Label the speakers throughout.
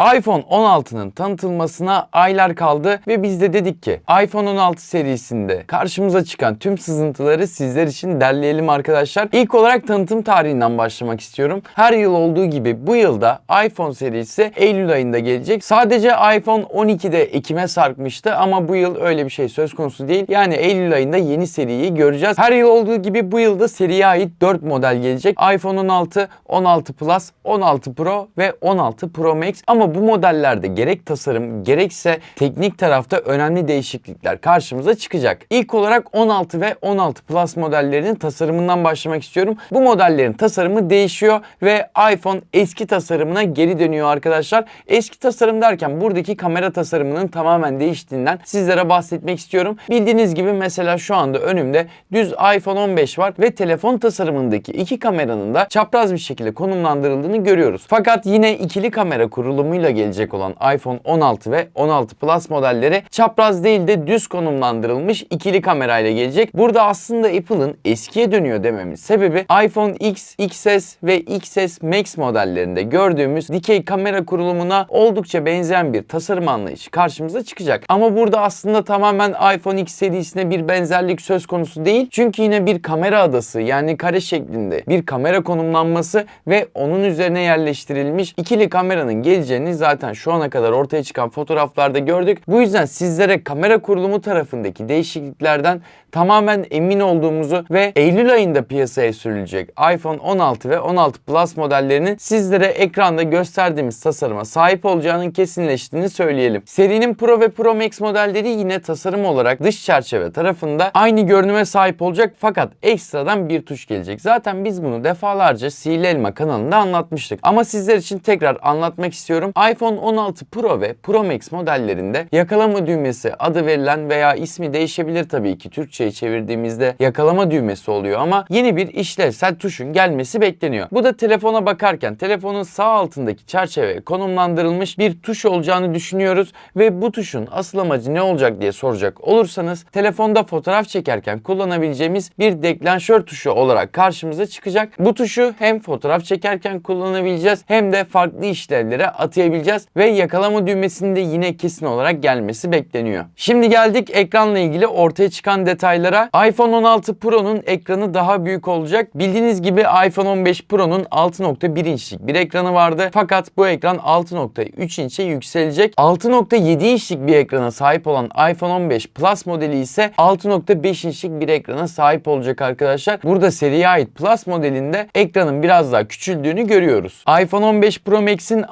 Speaker 1: iPhone 16'nın tanıtılmasına aylar kaldı ve biz de dedik ki iPhone 16 serisinde karşımıza çıkan tüm sızıntıları sizler için derleyelim arkadaşlar. İlk olarak tanıtım tarihinden başlamak istiyorum. Her yıl olduğu gibi bu yılda iPhone serisi Eylül ayında gelecek. Sadece iPhone 12'de Ekim'e sarkmıştı ama bu yıl öyle bir şey söz konusu değil. Yani Eylül ayında yeni seriyi göreceğiz. Her yıl olduğu gibi bu yılda seriye ait 4 model gelecek. iPhone 16, 16 Plus, 16 Pro ve 16 Pro Max. Ama bu modellerde gerek tasarım gerekse teknik tarafta önemli değişiklikler karşımıza çıkacak. İlk olarak 16 ve 16 Plus modellerinin tasarımından başlamak istiyorum. Bu modellerin tasarımı değişiyor ve iPhone eski tasarımına geri dönüyor arkadaşlar. Eski tasarım derken buradaki kamera tasarımının tamamen değiştiğinden sizlere bahsetmek istiyorum. Bildiğiniz gibi mesela şu anda önümde düz iPhone 15 var ve telefon tasarımındaki iki kameranın da çapraz bir şekilde konumlandırıldığını görüyoruz. Fakat yine ikili kamera kurulumuyla gelecek olan iPhone 16 ve 16 Plus modelleri çapraz değil de düz konumlandırılmış ikili kamerayla gelecek. Burada aslında Apple'ın eskiye dönüyor dememin sebebi iPhone X, XS ve XS Max modellerinde gördüğümüz dikey kamera kurulumuna oldukça benzeyen bir tasarım anlayışı karşımıza çıkacak. Ama burada aslında tamamen iPhone X serisine bir benzerlik söz konusu değil. Çünkü yine bir kamera adası yani kare şeklinde bir kamera konumlanması ve onun üzerine yerleştirilmiş ikili kameranın geleceğini zaten şu ana kadar ortaya çıkan fotoğraflarda gördük. Bu yüzden sizlere kamera kurulumu tarafındaki değişikliklerden tamamen emin olduğumuzu ve Eylül ayında piyasaya sürülecek iPhone 16 ve 16 Plus modellerinin sizlere ekranda gösterdiğimiz tasarıma sahip olacağının kesinleştiğini söyleyelim. Serinin Pro ve Pro Max modelleri yine tasarım olarak dış çerçeve tarafında aynı görünüme sahip olacak fakat ekstradan bir tuş gelecek. Zaten biz bunu defalarca Sihirli Elma kanalında anlatmıştık. Ama sizler için tekrar anlatmak istiyorum. iPhone 16 Pro ve Pro Max modellerinde yakalama düğmesi adı verilen veya ismi değişebilir tabii ki Türkçe'ye çevirdiğimizde yakalama düğmesi oluyor ama yeni bir işlevsel tuşun gelmesi bekleniyor. Bu da telefona bakarken telefonun sağ altındaki çerçeveye konumlandırılmış bir tuş olacağını düşünüyoruz ve bu tuşun asıl amacı ne olacak diye soracak olursanız telefonda fotoğraf çekerken kullanabileceğimiz bir deklanşör tuşu olarak karşımıza çıkacak. Bu tuşu hem fotoğraf çekerken kullanabileceğiz hem de farklı işlevlere atayabileceğiz ve yakalama düğmesinin de yine kesin olarak gelmesi bekleniyor. Şimdi geldik ekranla ilgili ortaya çıkan detaylara. iPhone 16 Pro'nun ekranı daha büyük olacak. Bildiğiniz gibi iPhone 15 Pro'nun 6.1 inçlik bir ekranı vardı. Fakat bu ekran 6.3 inçe yükselecek. 6.7 inçlik bir ekrana sahip olan iPhone 15 Plus modeli ise 6.5 inçlik bir ekrana sahip olacak arkadaşlar. Burada seriye ait Plus modelinde ekranın biraz daha küçüldüğünü görüyoruz. iPhone 15 Pro Max'in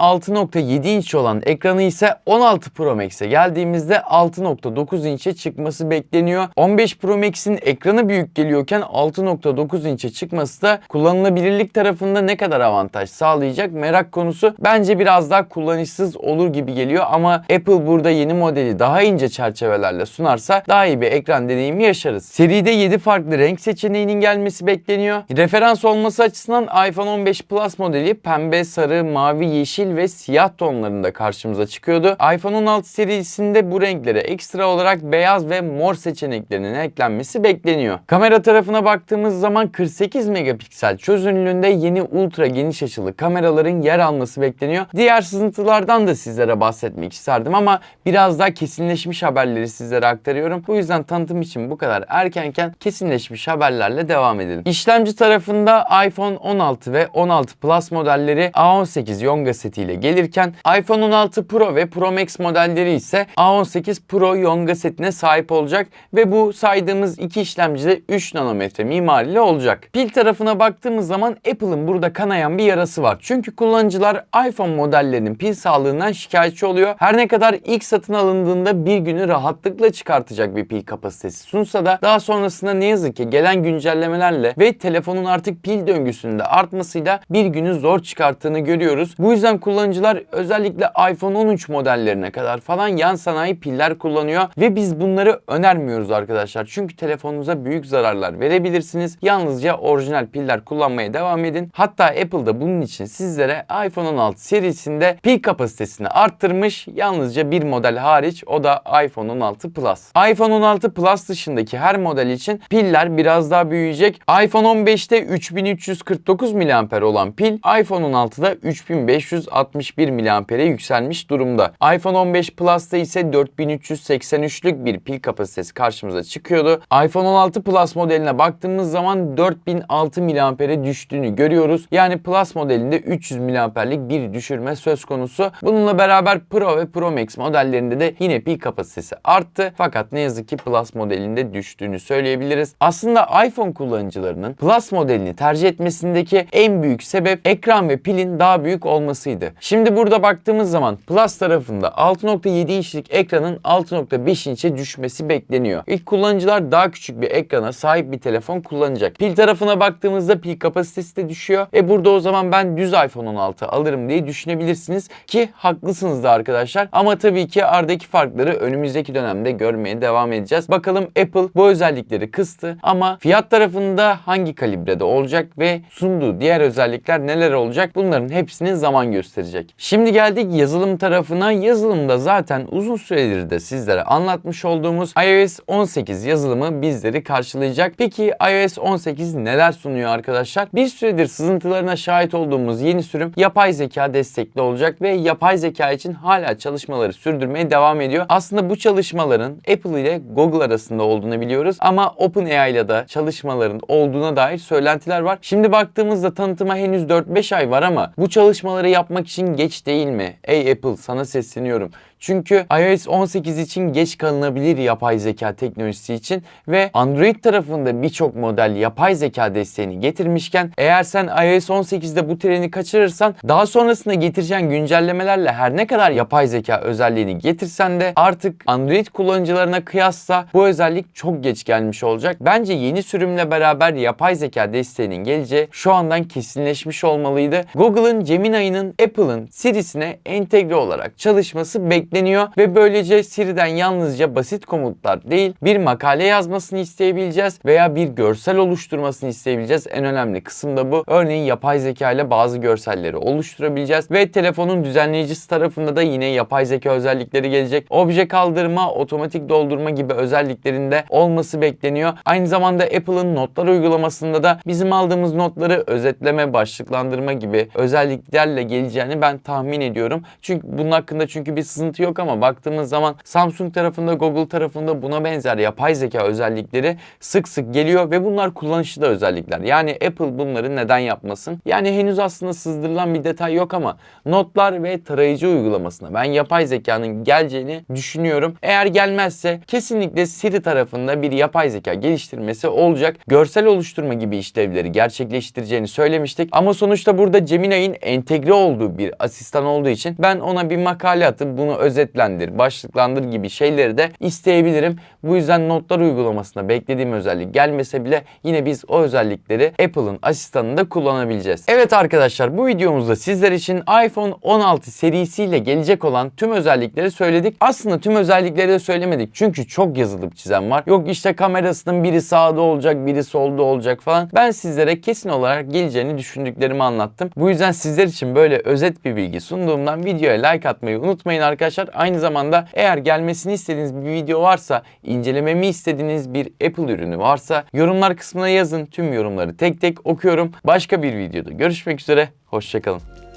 Speaker 1: 6.7 inç olan ekranı ise 16 Pro Max'e geldiğimizde 6.9 inçe çıkması bekleniyor. 15 Pro Max'in ekranı büyük geliyorken 6.9 inçe çıkması da kullanılabilirlik tarafında ne kadar avantaj sağlayacak merak konusu. Bence biraz daha kullanışsız olur gibi geliyor ama Apple burada yeni modeli daha ince çerçevelerle sunarsa daha iyi bir ekran deneyimi yaşarız. Seride 7 farklı renk seçeneğinin gelmesi bekleniyor. Referans olması açısından iPhone 15 Plus modeli pembe, sarı, mavi, yeşil ve siyah tonlarında karşımıza çıkıyordu. iPhone 16 serisinde bu renklere ekstra olarak beyaz ve mor seçeneklerinin eklenmesi bekleniyor. Kamera tarafına baktığımız zaman 48 megapiksel çözünürlüğünde yeni ultra geniş açılı kameraların yer alması bekleniyor. Diğer sızıntılardan da sizlere bahsetmek isterdim ama biraz daha kesinleşmiş haberleri sizlere aktarıyorum. Bu yüzden tanıtım için bu kadar erkenken kesinleşmiş haberlerle devam edelim. İşlemci tarafında iPhone 16 ve 16 Plus modelleri A18 Yonga setiyle gelirken iPhone 16 Pro ve Pro Max modelleri ise A18 Pro Yonga setine sahip olacak ve bu saydığımız iki işlemci de 3 nanometre mimariyle olacak. Pil tarafına baktığımız zaman Apple'ın burada kanayan bir yarası var. Çünkü kullanıcılar iPhone modellerinin pil sağlığından şikayetçi oluyor. Her ne kadar ilk satın alındığında bir günü rahatlıkla çıkartacak bir pil kapasitesi sunsa da daha sonrasında ne yazık ki gelen güncellemelerle ve telefonun artık pil döngüsünde artmasıyla bir günü zor çıkarttığını görüyoruz. Bu yüzden kullanıcılar özellikle iPhone 13 modellerine kadar falan yan sanayi piller kullanıyor ve biz bunları önermiyoruz arkadaşlar. Çünkü telefonunuza büyük zararlar verebilirsiniz. Yalnızca orijinal piller kullanmaya devam edin. Hatta Apple da bunun için sizlere iPhone 16 serisinde pil kapasitesini arttırmış. Yalnızca bir model hariç o da iPhone 16 Plus. iPhone 16 Plus dışındaki her model için piller biraz daha büyüyecek. iPhone 15'te 3349 mAh olan pil iPhone 16'da 3561 miliampere yükselmiş durumda. iPhone 15 Plus'ta ise 4383'lük bir pil kapasitesi karşımıza çıkıyordu. iPhone 16 Plus modeline baktığımız zaman 4006 miliampere düştüğünü görüyoruz. Yani Plus modelinde 300 miliamperlik bir düşürme söz konusu. Bununla beraber Pro ve Pro Max modellerinde de yine pil kapasitesi arttı. Fakat ne yazık ki Plus modelinde düştüğünü söyleyebiliriz. Aslında iPhone kullanıcılarının Plus modelini tercih etmesindeki en büyük sebep ekran ve pilin daha büyük olmasıydı. Şimdi burada baktığımız zaman Plus tarafında 6.7 inçlik ekranın 6.5 inçe düşmesi bekleniyor. İlk kullanıcılar daha küçük bir ekrana sahip bir telefon kullanacak. Pil tarafına baktığımızda pil kapasitesi de düşüyor. E burada o zaman ben düz iPhone 16 alırım diye düşünebilirsiniz ki haklısınız da arkadaşlar. Ama tabii ki aradaki farkları önümüzdeki dönemde görmeye devam edeceğiz. Bakalım Apple bu özellikleri kıstı ama fiyat tarafında hangi kalibrede olacak ve sunduğu diğer özellikler neler olacak bunların hepsini zaman gösterecek. Şimdi geldik yazılım tarafına. Yazılımda zaten uzun süredir de sizlere anlatmış olduğumuz iOS 18 yazılımı bizleri karşılayacak. Peki iOS 18 neler sunuyor arkadaşlar? Bir süredir sızıntılarına şahit olduğumuz yeni sürüm yapay zeka destekli olacak ve yapay zeka için hala çalışmaları sürdürmeye devam ediyor. Aslında bu çalışmaların Apple ile Google arasında olduğunu biliyoruz ama OpenAI ile de çalışmaların olduğuna dair söylentiler var. Şimdi baktığımızda tanıtıma henüz 4-5 ay var ama bu çalışmaları yapmak için geç değil mi? Ey Apple sana sesleniyorum. Çünkü iOS 18 için geç kalınabilir yapay zeka teknolojisi için ve Android tarafında birçok model yapay zeka desteğini getirmişken eğer sen iOS 18'de bu treni kaçırırsan daha sonrasında getireceğin güncellemelerle her ne kadar yapay zeka özelliğini getirsen de artık Android kullanıcılarına kıyasla bu özellik çok geç gelmiş olacak. Bence yeni sürümle beraber yapay zeka desteğinin geleceği şu andan kesinleşmiş olmalıydı. Google'ın Gemini'nin Apple'ın Siri'sine entegre olarak çalışması bekleniyor ve böylece Siri'den yalnızca basit komutlar değil bir makale yazmasını isteyebileceğiz veya bir görsel oluşturmasını isteyebileceğiz. En önemli kısım da bu. Örneğin yapay zeka ile bazı görselleri oluşturabileceğiz ve telefonun düzenleyicisi tarafında da yine yapay zeka özellikleri gelecek. Obje kaldırma, otomatik doldurma gibi özelliklerinde olması bekleniyor. Aynı zamanda Apple'ın notlar uygulamasında da bizim aldığımız notları özetleme, başlıklandırma gibi özelliklerle geleceğini ben tahmin ediyorum. Çünkü bunun hakkında çünkü bir sızıntı yok ama baktığımız zaman Samsung tarafında, Google tarafında buna benzer yapay zeka özellikleri sık sık geliyor ve bunlar kullanışlı da özellikler. Yani Apple bunları neden yapmasın? Yani henüz aslında sızdırılan bir detay yok ama notlar ve tarayıcı uygulamasına ben yapay zekanın geleceğini düşünüyorum. Eğer gelmezse kesinlikle Siri tarafında bir yapay zeka geliştirmesi olacak. Görsel oluşturma gibi işlevleri gerçekleştireceğini söylemiştik. Ama sonuçta burada Gemini'nin entegre olduğu bir asistan olduğu için ben ona bir makale atıp bunu özetlendir, başlıklandır gibi şeyleri de isteyebilirim. Bu yüzden notlar uygulamasında beklediğim özellik gelmese bile yine biz o özellikleri Apple'ın asistanında kullanabileceğiz. Evet arkadaşlar bu videomuzda sizler için iPhone 16 serisiyle gelecek olan tüm özellikleri söyledik. Aslında tüm özellikleri de söylemedik. Çünkü çok yazılıp çizen var. Yok işte kamerasının biri sağda olacak, biri solda olacak falan. Ben sizlere kesin olarak geleceğini düşündüklerimi anlattım. Bu yüzden sizler için böyle özet bir bilgi sunduğumdan videoya like atmayı unutmayın arkadaşlar. Aynı zamanda eğer gelmesini istediğiniz bir video varsa, incelememi istediğiniz bir Apple ürünü varsa yorumlar kısmına yazın. Tüm yorumları tek tek okuyorum. Başka bir videoda görüşmek üzere. Hoşçakalın.